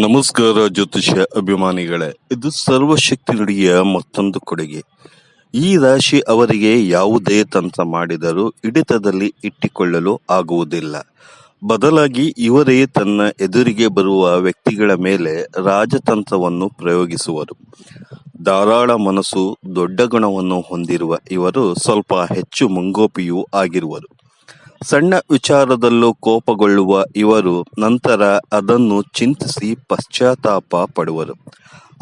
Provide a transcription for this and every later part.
ನಮಸ್ಕಾರ ಜ್ಯೋತಿಷ್ಯ ಅಭಿಮಾನಿಗಳೇ, ಇದು ಸರ್ವಶಕ್ತಿ ನುಡಿಯ ಮತ್ತೊಂದು ಕೊಡುಗೆ. ಈ ರಾಶಿ ಅವರಿಗೆ ಯಾವುದೇ ತಂತ್ರ ಮಾಡಿದರೂ ಹಿಡಿತದಲ್ಲಿ ಇಟ್ಟಿಕೊಳ್ಳಲು ಆಗುವುದಿಲ್ಲ. ಬದಲಾಗಿ ಇವರೇ ತನ್ನ ಎದುರಿಗೆ ಬರುವ ವ್ಯಕ್ತಿಗಳ ಮೇಲೆ ರಾಜತಂತ್ರವನ್ನು ಪ್ರಯೋಗಿಸುವರು. ಧಾರಾಳ ಮನಸ್ಸು ದೊಡ್ಡ ಗುಣವನ್ನು ಹೊಂದಿರುವ ಇವರು ಸ್ವಲ್ಪ ಹೆಚ್ಚು ಮುಂಗೋಪಿಯೂ ಆಗಿರುವರು. ಸಣ್ಣ ವಿಚಾರದಲ್ಲೂ ಕೋಪಗೊಳ್ಳುವ ಇವರು ನಂತರ ಅದನ್ನು ಚಿಂತಿಸಿ ಪಶ್ಚಾತ್ತಾಪ ಪಡುವರು.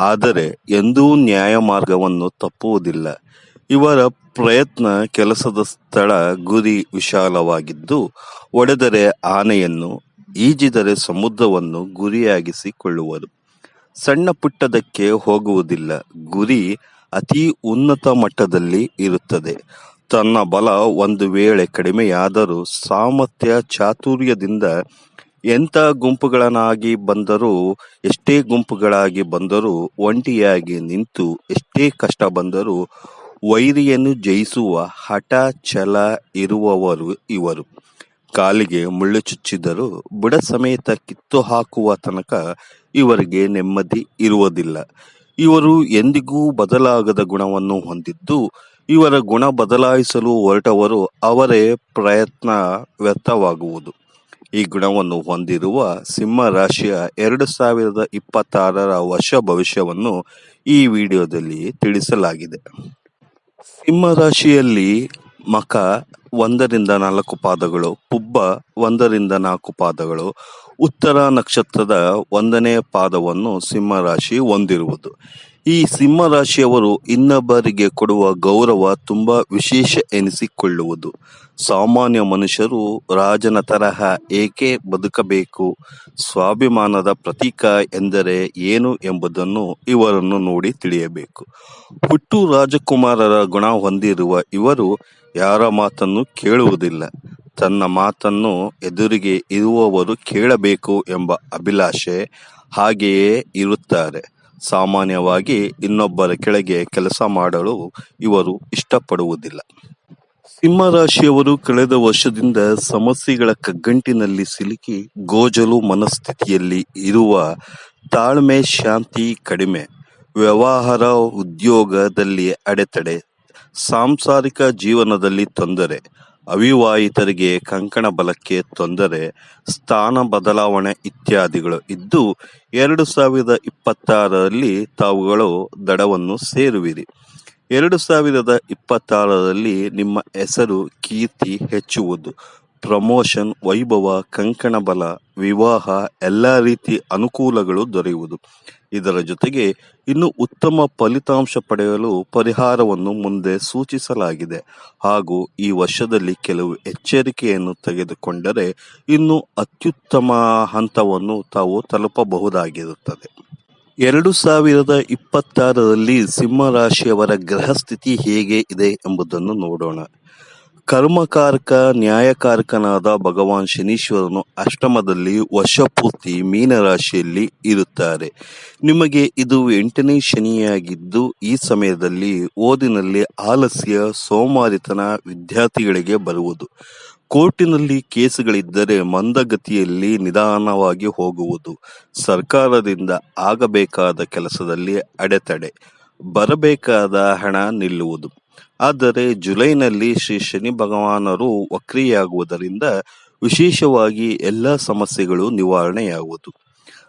ಆದರೆ ಎಂದೂ ನ್ಯಾಯ ಮಾರ್ಗವನ್ನು ತಪ್ಪುವುದಿಲ್ಲ. ಇವರ ಪ್ರಯತ್ನ ಕೆಲಸದ ಸ್ಥಳ ಗುರಿ ವಿಶಾಲವಾಗಿದ್ದು, ಒಡೆದರೆ ಆನೆಯನ್ನು ಈಜಿದರೆ ಸಮುದ್ರವನ್ನು ಗುರಿಯಾಗಿಸಿಕೊಳ್ಳುವರು. ಸಣ್ಣ ಪುಟ್ಟದಕ್ಕೆ ಹೋಗುವುದಿಲ್ಲ. ಗುರಿ ಅತಿ ಉನ್ನತ ಮಟ್ಟದಲ್ಲಿ ಇರುತ್ತದೆ. ತನ್ನ ಬಲ ಒಂದು ವೇಳೆ ಕಡಿಮೆಯಾದರೂ ಸಾಮರ್ಥ್ಯ ಚಾತುರ್ಯದಿಂದ ಎಂಥ ಗುಂಪುಗಳನ್ನಾಗಿ ಬಂದರೂ, ಎಷ್ಟೇ ಗುಂಪುಗಳಾಗಿ ಬಂದರೂ, ಒಂಟಿಯಾಗಿ ನಿಂತು, ಎಷ್ಟೇ ಕಷ್ಟ ಬಂದರೂ ವೈರಿಯನ್ನು ಜಯಿಸುವ ಹಠ ಛಲ ಇರುವವರು ಇವರು. ಕಾಲಿಗೆ ಮುಳ್ಳು ಚುಚ್ಚಿದರೂ ಬುಡ ಸಮೇತ ಕಿತ್ತು ಹಾಕುವ ತನಕ ಇವರಿಗೆ ನೆಮ್ಮದಿ ಇರುವುದಿಲ್ಲ. ಇವರು ಎಂದಿಗೂ ಬದಲಾಗದ ಗುಣವನ್ನು ಹೊಂದಿದ್ದು ಇವರ ಗುಣ ಬದಲಾಯಿಸಲು ಹೊರಟವರು ಅವರೇ ಪ್ರಯತ್ನ ವ್ಯರ್ಥವಾಗುವುದು. ಈ ಗುಣವನ್ನು ಹೊಂದಿರುವ ಸಿಂಹ ರಾಶಿಯ ಎರಡು ಸಾವಿರದ ಇಪ್ಪತ್ತಾರರ ವರ್ಷ ಭವಿಷ್ಯವನ್ನು ಈ ವಿಡಿಯೋದಲ್ಲಿ ತಿಳಿಸಲಾಗಿದೆ. ಸಿಂಹ ರಾಶಿಯಲ್ಲಿ ಮಕ ಒಂದರಿಂದ ನಾಲ್ಕು ಪಾದಗಳು, ಪುಬ್ಬ ಒಂದರಿಂದ ನಾಲ್ಕು ಪಾದಗಳು ಉತ್ತರ ನಕ್ಷತ್ರದ ಒಂದನೇ ಪಾದವನ್ನು ಸಿಂಹ ರಾಶಿ ಹೊಂದಿರುವುದು. ಈ ಸಿಂಹ ರಾಶಿಯವರು ಇನ್ನೊಬ್ಬರಿಗೆ ಕೊಡುವ ಗೌರವ ತುಂಬಾ ವಿಶೇಷ ಎನಿಸಿಕೊಳ್ಳುವುದು. ಸಾಮಾನ್ಯ ಮನುಷ್ಯರು ರಾಜನ ತರಹ ಏಕೆ ಬದುಕಬೇಕು? ಸ್ವಾಭಿಮಾನದ ಪ್ರತೀಕ ಎಂದರೆ ಏನು ಎಂಬುದನ್ನು ಇವರನ್ನು ನೋಡಿ ತಿಳಿಯಬೇಕು. ಹುಟ್ಟು ರಾಜಕುಮಾರರ ಗುಣ ಹೊಂದಿರುವ ಇವರು ಯಾರ ಮಾತನ್ನು ಕೇಳುವುದಿಲ್ಲ. ತನ್ನ ಮಾತನ್ನು ಎದುರಿಗೆ ಇರುವವರು ಕೇಳಬೇಕು ಎಂಬ ಅಭಿಲಾಷೆ ಹಾಗೆಯೇ ಇರುತ್ತಾರೆ. ಸಾಮಾನ್ಯವಾಗಿ ಇನ್ನೊಬ್ಬರ ಕೆಳಗೆ ಕೆಲಸ ಮಾಡಲು ಇವರು ಇಷ್ಟಪಡುವುದಿಲ್ಲ. ಸಿಂಹ ರಾಶಿಯವರು ಕಳೆದ ವರ್ಷದಿಂದ ಸಮಸ್ಯೆಗಳ ಕಗ್ಗಂಟಿನಲ್ಲಿ ಸಿಲುಕಿ ಗೋಜಲು ಮನಸ್ಥಿತಿಯಲ್ಲಿ ಇರುವ ತಾಳ್ಮೆ ಶಾಂತಿ ಕಡಿಮೆ. ವ್ಯವಹಾರ ಉದ್ಯೋಗದಲ್ಲಿ ಅಡೆತಡೆ, ಸಾಂಸಾರಿಕ ಜೀವನದಲ್ಲಿ ತೊಂದರೆ ಅವಿವಾಹಿತರಿಗೆ ಕಂಕಣ ಬಲಕ್ಕೆ ತೊಂದರೆ, ಸ್ಥಾನ ಬದಲಾವಣೆ ಇತ್ಯಾದಿಗಳು ಇದ್ದು, ಎರಡು ಸಾವಿರದ ಇಪ್ಪತ್ತಾರರಲ್ಲಿ ತಾವುಗಳು ದಡವನ್ನು ಸೇರುವಿರಿ. ಎರಡು ಸಾವಿರದ ಇಪ್ಪತ್ತಾರರಲ್ಲಿ ನಿಮ್ಮ ಹೆಸರು ಕೀರ್ತಿ ಹೆಚ್ಚುವುದು, ಪ್ರಮೋಷನ್, ವೈಭವ, ಕಂಕಣ ಬಲ, ವಿವಾಹ, ಎಲ್ಲ ರೀತಿ ಅನುಕೂಲಗಳು ದೊರೆಯುವುದು. ಇದರ ಜೊತೆಗೆ ಇನ್ನು ಉತ್ತಮ ಫಲಿತಾಂಶ ಪಡೆಯಲು ಪರಿಹಾರವನ್ನು ಮುಂದೆ ಸೂಚಿಸಲಾಗಿದೆ. ಹಾಗೂ ಈ ವರ್ಷದಲ್ಲಿ ಕೆಲವು ಎಚ್ಚರಿಕೆಯನ್ನು ತೆಗೆದುಕೊಂಡರೆ ಇನ್ನು ಅತ್ಯುತ್ತಮ ಹಂತವನ್ನು ತಾವು ತಲುಪಬಹುದಾಗಿರುತ್ತದೆ. ಎರಡು ಸಾವಿರದ ಇಪ್ಪತ್ತಾರರಲ್ಲಿ ಸಿಂಹರಾಶಿಯವರ ಗ್ರಹ ಸ್ಥಿತಿ ಹೇಗೆ ಇದೆ ಎಂಬುದನ್ನು ನೋಡೋಣ. ಕರ್ಮಕಾರಕ, ನ್ಯಾಯಕಾರಕನಾದ ಭಗವಾನ್ ಶನೀಶ್ವರನು ಅಷ್ಟಮದಲ್ಲಿ ವರ್ಷಪೂರ್ತಿ ಮೀನರಾಶಿಯಲ್ಲಿ ಇರುತ್ತಾರೆ. ನಿಮಗೆ ಇದು ಎಂಟನೇ ಶನಿಯಾಗಿದ್ದು, ಈ ಸಮಯದಲ್ಲಿ ಓದಿನಲ್ಲಿ ಆಲಸ್ಯ, ಸೋಮಾರಿತನ ವಿದ್ಯಾರ್ಥಿಗಳಿಗೆ ಬರುವುದು. ಕೋರ್ಟಿನಲ್ಲಿ ಕೇಸುಗಳಿದ್ದರೆ ಮಂದಗತಿಯಲ್ಲಿ ನಿಧಾನವಾಗಿ ಹೋಗುವುದು. ಸರ್ಕಾರದಿಂದ ಆಗಬೇಕಾದ ಕೆಲಸದಲ್ಲಿ ಅಡೆತಡೆ. ಬರಬೇಕಾದ ಹಣ ನಿಲ್ಲುವುದು. ಆದರೆ ಜುಲೈನಲ್ಲಿ ಶ್ರೀ ಶನಿ ಭಗವಾನರು ವಕ್ರಿಯಾಗುವುದರಿಂದ ವಿಶೇಷವಾಗಿ ಎಲ್ಲ ಸಮಸ್ಯೆಗಳು ನಿವಾರಣೆಯಾಗುವುದು.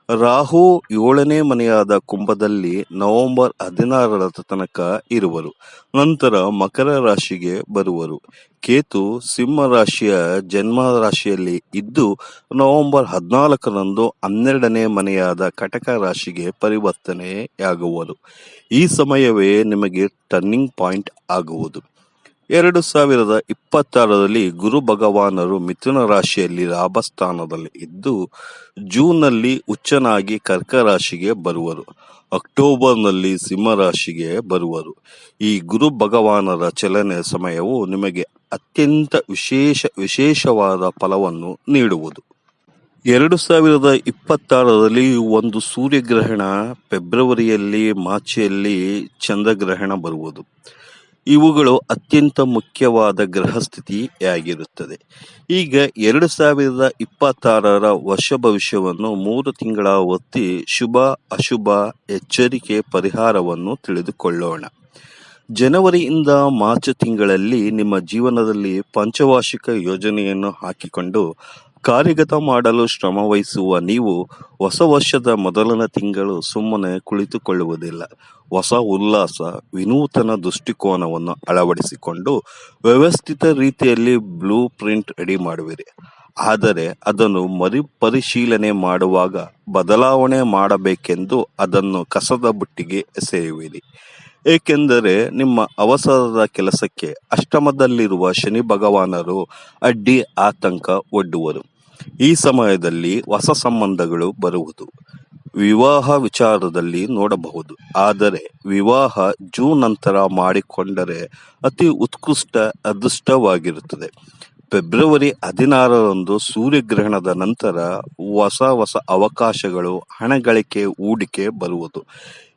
ರಾಹು ಏಳನೇ ಮನೆಯಾದ ಕುಂಭದಲ್ಲಿ ನವೆಂಬರ್ ಹದಿನಾರರ ತನಕ ಇರುವರು. ನಂತರ ಮಕರ ರಾಶಿಗೆ ಬರುವರು. ಕೇತು ಸಿಂಹ ರಾಶಿಯ ಜನ್ಮ ರಾಶಿಯಲ್ಲಿ ಇದ್ದು, ನವೆಂಬರ್ ಹದಿನಾಲ್ಕರಂದು ಹನ್ನೆರಡನೇ ಮನೆಯಾದ ಕಟಕ ರಾಶಿಗೆ ಪರಿವರ್ತನೆಯಾಗುವರು. ಈ ಸಮಯವೇ ನಿಮಗೆ ಟರ್ನಿಂಗ್ ಪಾಯಿಂಟ್ ಆಗುವುದು. ಎರಡು ಸಾವಿರದ ಇಪ್ಪತ್ತಾರರಲ್ಲಿ ಗುರು ಭಗವಾನರು ಮಿಥುನ ರಾಶಿಯಲ್ಲಿ ಲಾಭಸ್ಥಾನದಲ್ಲಿ ಇದ್ದು, ಜೂನ್ನಲ್ಲಿ ಉಚ್ಚನಾಗಿ ಕರ್ಕ ರಾಶಿಗೆ ಬರುವರು. ಅಕ್ಟೋಬರ್ನಲ್ಲಿ ಸಿಂಹ ರಾಶಿಗೆ ಬರುವರು. ಈ ಗುರು ಭಗವಾನರ ಚಲನೆ ಸಮಯವು ನಿಮಗೆ ಅತ್ಯಂತ ವಿಶೇಷ, ವಿಶೇಷವಾದ ಫಲವನ್ನು ನೀಡುವುದು. ಎರಡು ಸಾವಿರದ ಇಪ್ಪತ್ತಾರರಲ್ಲಿ ಒಂದು ಸೂರ್ಯಗ್ರಹಣ, ಫೆಬ್ರವರಿಯಲ್ಲಿ ಮಾರ್ಚಿಯಲ್ಲಿ ಚಂದ್ರಗ್ರಹಣ ಬರುವುದು. ಇವುಗಳು ಅತ್ಯಂತ ಮುಖ್ಯವಾದ ಗ್ರಹಸ್ಥಿತಿಯಾಗಿರುತ್ತದೆ. ಈಗ ಎರಡು ಸಾವಿರದ ಇಪ್ಪತ್ತಾರರ ವರ್ಷ ಭವಿಷ್ಯವನ್ನು ಮೂರು ತಿಂಗಳ ಒತ್ತಿ ಶುಭ, ಅಶುಭ ಎಚ್ಚರಿಕೆ ಪರಿಹಾರವನ್ನು ತಿಳಿದುಕೊಳ್ಳೋಣ. ಜನವರಿಯಿಂದ ಮಾರ್ಚ್ ತಿಂಗಳಲ್ಲಿ ನಿಮ್ಮ ಜೀವನದಲ್ಲಿ ಪಂಚವಾರ್ಷಿಕ ಯೋಜನೆಯನ್ನು ಹಾಕಿಕೊಂಡು ಕಾರ್ಯಗತ ಮಾಡಲು ಶ್ರಮವಹಿಸುವ ನೀವು ಹೊಸ ವರ್ಷದ ಮೊದಲನ ತಿಂಗಳು ಸುಮ್ಮನೆ ಕುಳಿತುಕೊಳ್ಳುವುದಿಲ್ಲ. ಹೊಸ ಉಲ್ಲಾಸ, ವಿನೂತನ ದೃಷ್ಟಿಕೋನವನ್ನು ಅಳವಡಿಸಿಕೊಂಡು ವ್ಯವಸ್ಥಿತ ರೀತಿಯಲ್ಲಿ ಬ್ಲೂ ಪ್ರಿಂಟ್ ರೆಡಿ ಮಾಡುವಿರಿ. ಆದರೆ ಅದನ್ನು ಮರುಪರಿಶೀಲನೆ ಮಾಡುವಾಗ ಬದಲಾವಣೆ ಮಾಡಬೇಕೆಂದು ಅದನ್ನು ಕಸದ ಬುಟ್ಟಿಗೆ ಎಸೆಯುವಿರಿ. ಏಕೆಂದರೆ ನಿಮ್ಮ ಅವಸರದ ಕೆಲಸಕ್ಕೆ ಅಷ್ಟಮದಲ್ಲಿರುವ ಶನಿ ಭಗವಾನರು ಅಡ್ಡಿ ಆತಂಕ ಒಡ್ಡುವರು. ಈ ಸಮಯದಲ್ಲಿ ಹೊಸ ಸಂಬಂಧಗಳು ಬರುವುದು. ವಿವಾಹ ವಿಚಾರದಲ್ಲಿ ನೋಡಬಹುದು. ಆದರೆ ವಿವಾಹ ಜೂನ್ ನಂತರ ಮಾಡಿಕೊಂಡರೆ ಅತಿ ಉತ್ಕೃಷ್ಟ ಅದೃಷ್ಟವಾಗಿರುತ್ತದೆ. ಫೆಬ್ರವರಿ ಹದಿನಾರರಂದು ಸೂರ್ಯಗ್ರಹಣದ ನಂತರ ಹೊಸ ಹೊಸ ಅವಕಾಶಗಳು ಹಣ ಗಳಿಕೆ ಹೂಡಿಕೆ ಬರುವುದು.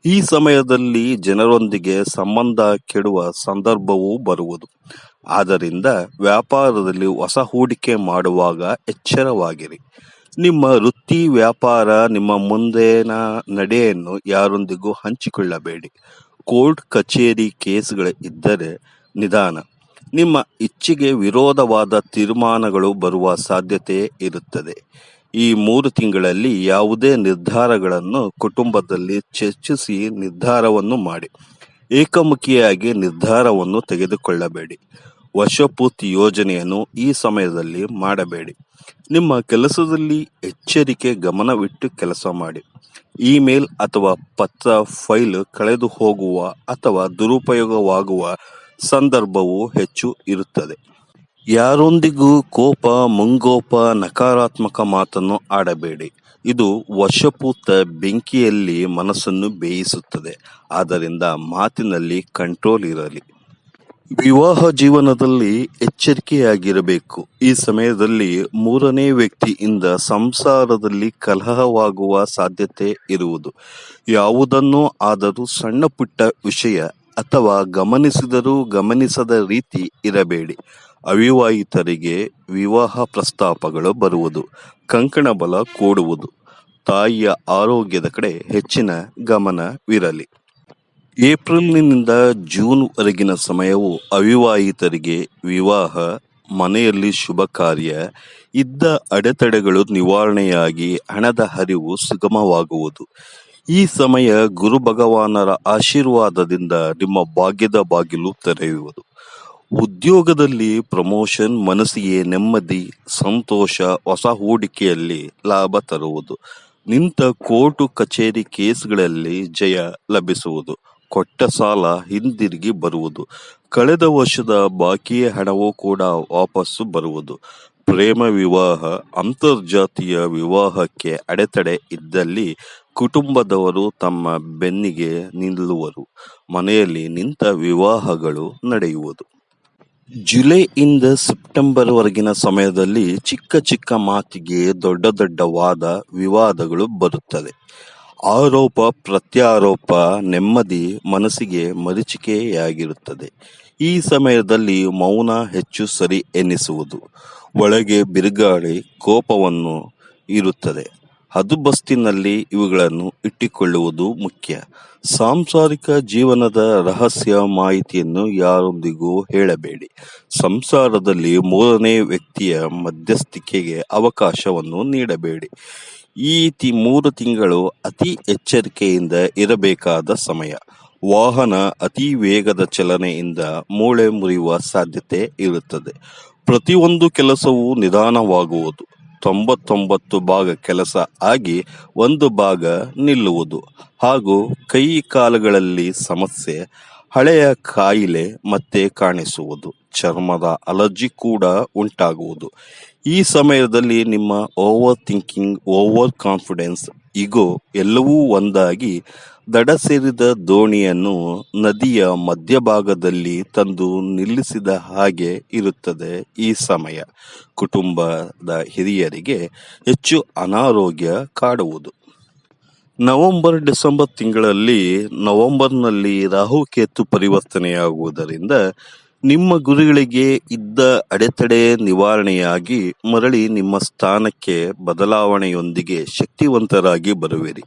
ಈ ಸಮಯದಲ್ಲಿ ಜನರೊಂದಿಗೆ ಸಂಬಂಧ ಕೆಡುವ ಸಂದರ್ಭವೂ ಬರುವುದು. ಆದ್ದರಿಂದ ವ್ಯಾಪಾರದಲ್ಲಿ ಹೊಸ ಹೂಡಿಕೆ ಮಾಡುವಾಗ ಎಚ್ಚರವಾಗಿರಿ. ನಿಮ್ಮ ವೃತ್ತಿ ವ್ಯಾಪಾರ, ನಿಮ್ಮ ಮುಂದಿನ ನಡೆಯನ್ನು ಯಾರೊಂದಿಗೂ ಹಂಚಿಕೊಳ್ಳಬೇಡಿ. ಕೋರ್ಟ್ ಕಚೇರಿ ಕೇಸ್ಗಳು ಇದ್ದರೆ ನಿಧಾನ. ನಿಮ್ಮ ಇಚ್ಛೆಗೆ ವಿರೋಧವಾದ ತೀರ್ಮಾನಗಳು ಬರುವ ಸಾಧ್ಯತೆ ಇರುತ್ತದೆ. ಈ ಮೂರು ತಿಂಗಳಲ್ಲಿ ಯಾವುದೇ ನಿರ್ಧಾರಗಳನ್ನು ಕುಟುಂಬದಲ್ಲಿ ಚರ್ಚಿಸಿ ನಿರ್ಧಾರವನ್ನು ಮಾಡಿ. ಏಕಮುಖಿಯಾಗಿ ನಿರ್ಧಾರವನ್ನು ತೆಗೆದುಕೊಳ್ಳಬೇಡಿ. ವರ್ಷಪೂರ್ತಿ ಯೋಜನೆಯನ್ನು ಈ ಸಮಯದಲ್ಲಿ ಮಾಡಬೇಡಿ. ನಿಮ್ಮ ಕೆಲಸದಲ್ಲಿ ಎಚ್ಚರಿಕೆ, ಗಮನವಿಟ್ಟು ಕೆಲಸ ಮಾಡಿ. ಇಮೇಲ್ ಅಥವಾ ಪತ್ರ, ಫೈಲ್ ಕಳೆದು ಹೋಗುವ ಅಥವಾ ದುರುಪಯೋಗವಾಗುವ ಸಂದರ್ಭವು ಹೆಚ್ಚು ಇರುತ್ತದೆ. ಯಾರೊಂದಿಗೂ ಕೋಪ, ಮುಂಗೋಪ, ನಕಾರಾತ್ಮಕ ಮಾತನ್ನು ಆಡಬೇಡಿ. ಇದು ವರ್ಷಪೂರ್ತ ಬೆಂಕಿಯಲ್ಲಿ ಮನಸ್ಸನ್ನು ಬೇಯಿಸುತ್ತದೆ. ಆದ್ದರಿಂದ ಮಾತಿನಲ್ಲಿ ಕಂಟ್ರೋಲ್ ಇರಲಿ. ವಿವಾಹ ಜೀವನದಲ್ಲಿ ಎಚ್ಚರಿಕೆಯಾಗಿರಬೇಕು. ಈ ಸಮಯದಲ್ಲಿ ಮೂರನೇ ವ್ಯಕ್ತಿಯಿಂದ ಸಂಸಾರದಲ್ಲಿ ಕಲಹವಾಗುವ ಸಾಧ್ಯತೆ ಇರುವುದು. ಯಾವುದನ್ನೂ ಆದರೂ ಸಣ್ಣ ಪುಟ್ಟ ವಿಷಯ ಅಥವಾ ಗಮನಿಸಿದರೂ ಗಮನಿಸದ ರೀತಿ ಇರಬೇಡಿ. ಅವಿವಾಹಿತರಿಗೆ ವಿವಾಹ ಪ್ರಸ್ತಾಪಗಳು ಬರುವುದು, ಕಂಕಣ ಬಲ ಕೂಡುವುದು, ತಾಯಿಯ ಆರೋಗ್ಯದ ಕಡೆ ಹೆಚ್ಚಿನ ಗಮನವಿರಲಿ. ಏಪ್ರಿಲ್ನಿಂದ ಜೂನ್ ವರೆಗಿನ ಸಮಯವು ಅವಿವಾಹಿತರಿಗೆ ವಿವಾಹ, ಮನೆಯಲ್ಲಿ ಶುಭ ಕಾರ್ಯ, ಇದ್ದ ಅಡೆತಡೆಗಳು ನಿವಾರಣೆಯಾಗಿ ಹಣದ ಹರಿವು ಸುಗಮವಾಗುವುದು. ಈ ಸಮಯ ಗುರು ಭಗವಾನರ ಆಶೀರ್ವಾದದಿಂದ ನಿಮ್ಮ ಭಾಗ್ಯದ ಬಾಗಿಲು ತೆರೆಯುವುದು. ಉದ್ಯೋಗದಲ್ಲಿ ಪ್ರಮೋಷನ್ ಮನಸ್ಸಿಗೆ ನೆಮ್ಮದಿ, ಸಂತೋಷ, ಹೊಸ ಹೂಡಿಕೆಯಲ್ಲಿ ಲಾಭ ತರುವುದು. ನಿಂತ ಕೋರ್ಟು ಕಚೇರಿ ಕೇಸ್ಗಳಲ್ಲಿ ಜಯ ಲಭಿಸುವುದು. ಕೊಟ್ಟ ಸಾಲ ಹಿಂದಿರುಗಿ ಬರುವುದು. ಕಳೆದ ವರ್ಷದ ಬಾಕಿಯ ಹಣವೂ ಕೂಡ ವಾಪಸ್ಸು ಬರುವುದು. ಪ್ರೇಮ ವಿವಾಹ, ಅಂತರ್ಜಾತೀಯ ವಿವಾಹಕ್ಕೆ ಅಡೆತಡೆ ಇದ್ದಲ್ಲಿ ಕುಟುಂಬದವರು ತಮ್ಮ ಬೆನ್ನಿಗೆ ನಿಲ್ಲುವರು. ಮನೆಯಲ್ಲಿ ನಿಂತ ವಿವಾಹಗಳು ನಡೆಯುವುದು. ಜುಲೈಯಿಂದ ಸೆಪ್ಟೆಂಬರ್ ವರೆಗಿನ ಸಮಯದಲ್ಲಿ ಚಿಕ್ಕ ಚಿಕ್ಕ ಮಾತಿಗೆ ದೊಡ್ಡ ದೊಡ್ಡ ವಾದ, ವಿವಾದಗಳು ಬರುತ್ತದೆ ಆರೋಪ, ಪ್ರತ್ಯಾರೋಪ ನೆಮ್ಮದಿ ಮನಸ್ಸಿಗೆ ಮರೀಚಿಕೆಯಾಗಿರುತ್ತದೆ. ಈ ಸಮಯದಲ್ಲಿ ಮೌನ ಹೆಚ್ಚು ಸರಿ ಎನ್ನಿಸುವುದು ಒಳಗೆ ಬಿರುಗಾಳಿ, ಕೋಪವನ್ನು ಇರುತ್ತದೆ. ಹದುಬಸ್ತಿನಲ್ಲಿ ಇವುಗಳನ್ನು ಇಟ್ಟುಕೊಳ್ಳುವುದು ಮುಖ್ಯ. ಸಾಂಸಾರಿಕ ಜೀವನದ ರಹಸ್ಯ ಮಾಹಿತಿಯನ್ನು ಯಾರೊಂದಿಗೂ ಹೇಳಬೇಡಿ. ಸಂಸಾರದಲ್ಲಿ ಮೂರನೇ ವ್ಯಕ್ತಿಯ ಮಧ್ಯಸ್ಥಿಕೆಗೆ ಅವಕಾಶವನ್ನು ನೀಡಬೇಡಿ. ಈ ಮೂರು ತಿಂಗಳು ಅತಿ ಎಚ್ಚರಿಕೆಯಿಂದ ಇರಬೇಕಾದ ಸಮಯ. ವಾಹನ ಅತಿ ವೇಗದ ಚಲನೆಯಿಂದ ಮೂಳೆ ಮುರಿಯುವ ಸಾಧ್ಯತೆ ಇರುತ್ತದೆ. ಪ್ರತಿಯೊಂದು ಕೆಲಸವೂ ನಿಧಾನವಾಗುವುದು. ತೊಂಬತ್ತೊಂಬತ್ತು ಭಾಗ ಕೆಲಸ ಆಗಿ ಒಂದು ಭಾಗ ನಿಲ್ಲುವುದು. ಹಾಗೂ ಕೈ ಕಾಲುಗಳಲ್ಲಿ ಸಮಸ್ಯೆ, ಹಳೆಯ ಕಾಯಿಲೆ ಮತ್ತೆ ಕಾಣಿಸುವುದು. ಚರ್ಮದ ಅಲರ್ಜಿ ಕೂಡ ಉಂಟಾಗುವುದು. ಈ ಸಮಯದಲ್ಲಿ ನಿಮ್ಮ over thinking, over confidence ego ಎಲ್ಲವೂ ಒಂದಾಗಿ ದಡ ಸೇರಿದ ದೋಣಿಯನ್ನು ನದಿಯ ಮಧ್ಯಭಾಗದಲ್ಲಿ ತಂದು ನಿಲ್ಲಿಸಿದ ಹಾಗೆ ಇರುತ್ತದೆ ಈ ಸಮಯ. ಕುಟುಂಬದ ಹಿರಿಯರಿಗೆ ಹೆಚ್ಚು ಅನಾರೋಗ್ಯ ಕಾಡುವುದು. ನವೆಂಬರ್, ಡಿಸೆಂಬರ್ ತಿಂಗಳಲ್ಲಿ ನವೆಂಬರ್ನಲ್ಲಿ ರಾಹುಕೇತು ಪರಿವರ್ತನೆಯಾಗುವುದರಿಂದ ನಿಮ್ಮ ಗುರಿಗಳಿಗೆ ಇದ್ದ ಅಡೆತಡೆ ನಿವಾರಣೆಯಾಗಿ ಮರಳಿ ನಿಮ್ಮ ಸ್ಥಾನಕ್ಕೆ ಬದಲಾವಣೆಯೊಂದಿಗೆ ಶಕ್ತಿವಂತರಾಗಿ ಬರುವಿರಿ.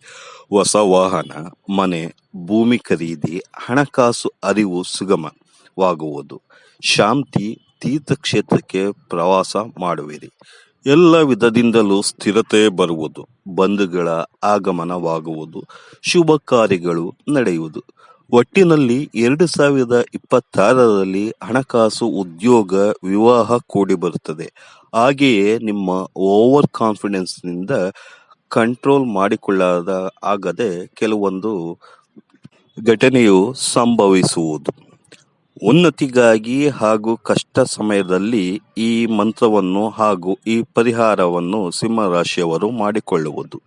ಹೊಸ ವಾಹನ, ಮನೆ, ಭೂಮಿ ಖರೀದಿ, ಹಣಕಾಸು ಅರಿವು ಸುಗಮವಾಗುವುದು. ಶಾಂತಿ ತೀರ್ಥಕ್ಷೇತ್ರಕ್ಕೆ ಪ್ರವಾಸ ಮಾಡುವಿರಿ. ಎಲ್ಲ ವಿಧದಿಂದಲೂ ಸ್ಥಿರತೆ ಬರುವುದು, ಬಂಧುಗಳ ಆಗಮನವಾಗುವುದು, ಶುಭ ಕಾರ್ಯಗಳು ನಡೆಯುವುದು. ಒಟ್ಟಿನಲ್ಲಿ ಎರಡು ಸಾವಿರದ ಇಪ್ಪತ್ತಾರರಲ್ಲಿ ಹಣಕಾಸು ಉದ್ಯೋಗ ವಿವಾಹ ಕೂಡಿ ಬರುತ್ತದೆ. ಹಾಗೆಯೇ ನಿಮ್ಮ ಓವರ್ ಕಾನ್ಫಿಡೆನ್ಸ್ನಿಂದ ಕಂಟ್ರೋಲ್ ಮಾಡಿಕೊಳ್ಳದ ಆಗದೆ ಕೆಲವೊಂದು ಘಟನೆಯು ಸಂಭವಿಸುವುದು. ಉನ್ನತಿಗಾಗಿ ಹಾಗೂ ಕಷ್ಟ ಸಮಯದಲ್ಲಿ ಈ ಮಂತ್ರವನ್ನು ಹಾಗೂ ಈ ಪರಿಹಾರವನ್ನು ಸಿಂಹರಾಶಿಯವರು ಮಾಡಿಕೊಳ್ಳುವುದು.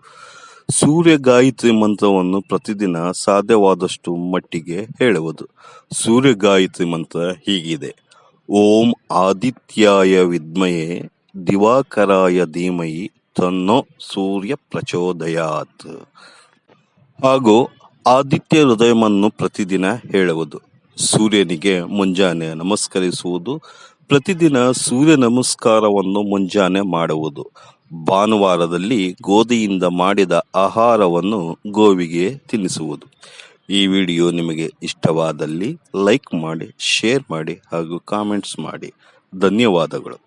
ಸೂರ್ಯ ಗಾಯತ್ರಿ ಮಂತ್ರವನ್ನು ಪ್ರತಿದಿನ ಸಾಧ್ಯವಾದಷ್ಟು ಮಟ್ಟಿಗೆ ಹೇಳುವುದು. ಸೂರ್ಯ ಗಾಯತ್ರಿ ಮಂತ್ರ ಹೀಗಿದೆ. ಓಂ ಆದಿತ್ಯಾಯ ವಿದ್ಮಯೇ ದಿವಾಕರಾಯ ಧೀಮಯಿ ತನ್ನೋ ಸೂರ್ಯ ಪ್ರಚೋದಯಾತ್. ಹಾಗೂ ಆದಿತ್ಯ ಹೃದಯವನ್ನು ಪ್ರತಿದಿನ ಹೇಳುವುದು. ಸೂರ್ಯನಿಗೆ ಮುಂಜಾನೆ ನಮಸ್ಕರಿಸುವುದು. ಪ್ರತಿದಿನ ಸೂರ್ಯ ನಮಸ್ಕಾರವನ್ನು ಮುಂಜಾನೆ ಮಾಡುವುದು. ಭಾನುವಾರದಲ್ಲಿ ಗೋಧಿಯಿಂದ ಮಾಡಿದ ಆಹಾರವನ್ನು ಗೋವಿಗೆ ತಿನ್ನಿಸುವುದು. ಈ ವಿಡಿಯೋ ನಿಮಗೆ ಇಷ್ಟವಾದಲ್ಲಿ ಲೈಕ್ ಮಾಡಿ, ಶೇರ್ ಮಾಡಿ ಹಾಗೂ ಕಾಮೆಂಟ್ಸ್ ಮಾಡಿ. ಧನ್ಯವಾದಗಳು.